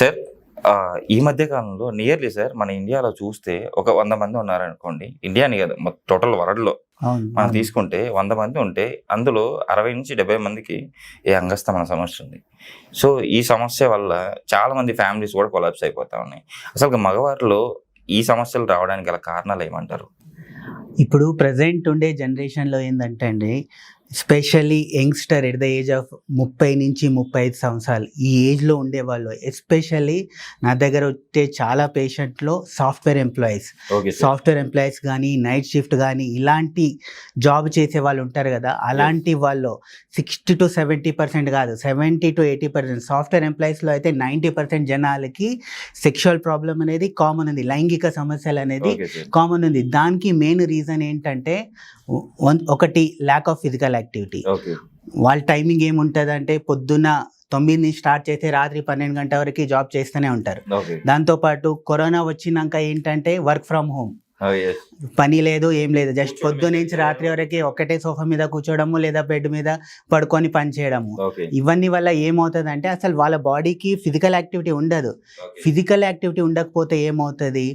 Sir ఈ మధ్య కాలంలో నియర్లీ సార్ మన ఇండియాలో చూస్తే ఒక వంద మంది ఉన్నారనుకోండి. ఇండియాని కాదు టోటల్ వరల్డ్లో అవును మనం. తీసుకుంటే వంద మంది ఉంటే అందులో అరవై నుంచి డెబ్బై మందికి ఏ అంగస్తమన సమస్య ఉంది. సో ఈ సమస్య వల్ల చాలా మంది ఫ్యామిలీస్ కూడా కొలాప్స్ అయిపోతా ఉన్నాయి. అసలు మగవారిలో ఈ సమస్యలు రావడానికి గల కారణాలు ఏమంటారు? ఇప్పుడు ప్రజెంట్ ఉండే జనరేషన్లో ఏంటంటే అండి specially youngster at the age of ముప్పై నుంచి ముప్పై ఐదు సంవత్సరాలు. ఈ ఏజ్లో ఉండేవాళ్ళు. ఎస్పెషల్లీ నా దగ్గర వచ్చే చాలా పేషెంట్లో సాఫ్ట్వేర్ ఎంప్లాయీస్ సాఫ్ట్వేర్ ఎంప్లాయీస్ కానీ నైట్ షిఫ్ట్ కానీ ఇలాంటి జాబ్ చేసే వాళ్ళు ఉంటారు కదా అలాంటి వాళ్ళు సిక్స్టీ టు సెవెంటీ పర్సెంట్ కాదు seventy to eighty percent software ఎంప్లాయీస్లో అయితే నైంటీ పర్సెంట్ జనాలకి సెక్షువల్ ప్రాబ్లం అనేది కామన్ ఉంది. లైంగిక సమస్యలు అనేది కామన్ ఉంది. దానికి మెయిన్ రీజన్ ఏంటంటే ఒకటి ల్యాక్ ఆఫ్ ఫిజికల్ యాక్టివిటీ వాళ్ళ టైమింగ్ ఏముంటుంది అంటే పొద్దున్న తొమ్మిది నుంచి స్టార్ట్ చేస్తే రాత్రి పన్నెండు గంటల వరకు జాబ్ చేస్తూనే ఉంటారు. దాంతోపాటు కరోనా వచ్చినాక ఏంటంటే వర్క్ ఫ్రమ్ హోమ్ పని లేదు ఏం లేదు. జస్ట్ పొద్దు నుంచి రాత్రి వరకు ఒక్కటే సోఫా మీద కూర్చోవడము లేదా బెడ్ మీద పడుకొని పని చేయడము. ఇవన్నీ వల్ల ఏమవుతుంది అంటే అసలు వాళ్ళ బాడీకి ఫిజికల్ యాక్టివిటీ ఉండదు. ఫిజికల్ యాక్టివిటీ ఉండకపోతే ఏమవుతుంది?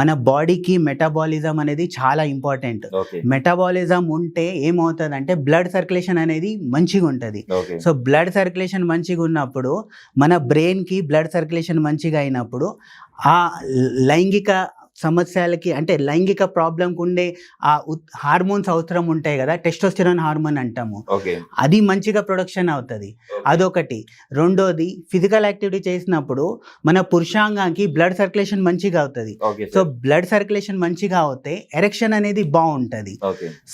మన బాడీకి మెటబాలిజం అనేది చాలా ఇంపార్టెంట్ మెటబాలిజం ఉంటే ఏమవుతుంది అంటే బ్లడ్ సర్క్యులేషన్ అనేది మంచిగా ఉంటుంది. సో బ్లడ్ సర్క్యులేషన్ మంచిగా ఉన్నప్పుడు మన బ్రెయిన్కి బ్లడ్ సర్క్యులేషన్ మంచిగా అయినప్పుడు ఆ లైంగిక సమస్యలకి అంటే లైంగిక ప్రాబ్లంకి ఉండే ఆ హార్మోన్స్ అవసరం ఉంటాయి కదా టెస్టోస్టిరాన్ హార్మోన్ అంటాము. అది మంచిగా ప్రొడక్షన్ అవుతుంది. అదొకటి. రెండోది ఫిజికల్ యాక్టివిటీ చేసినప్పుడు మన పురుషాంగానికి బ్లడ్ సర్క్యులేషన్ మంచిగా అవుతుంది. సో బ్లడ్ సర్క్యులేషన్ మంచిగా అవుతే ఎరెక్షన్ అనేది బాగుంటుంది.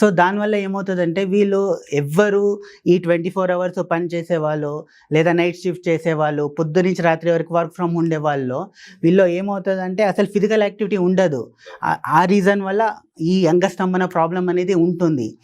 సో దానివల్ల ఏమవుతుందంటే వీళ్ళు ఎవ్వరు ఈ ట్వంటీ ఫోర్ అవర్స్ పని చేసేవాళ్ళు లేదా నైట్ షిఫ్ట్ చేసేవాళ్ళు పొద్దు నుంచి రాత్రి వరకు వర్క్ ఫ్రమ్ ఉండే వాళ్ళు వీళ్ళు ఏమవుతుందంటే అసలు ఫిజికల్ యాక్టివిటీ ఉండదు. ఆ- రీజన్ వల్ల ఈ అంగస్తంభన ప్రాబ్లం అనేది ఉంటుంది.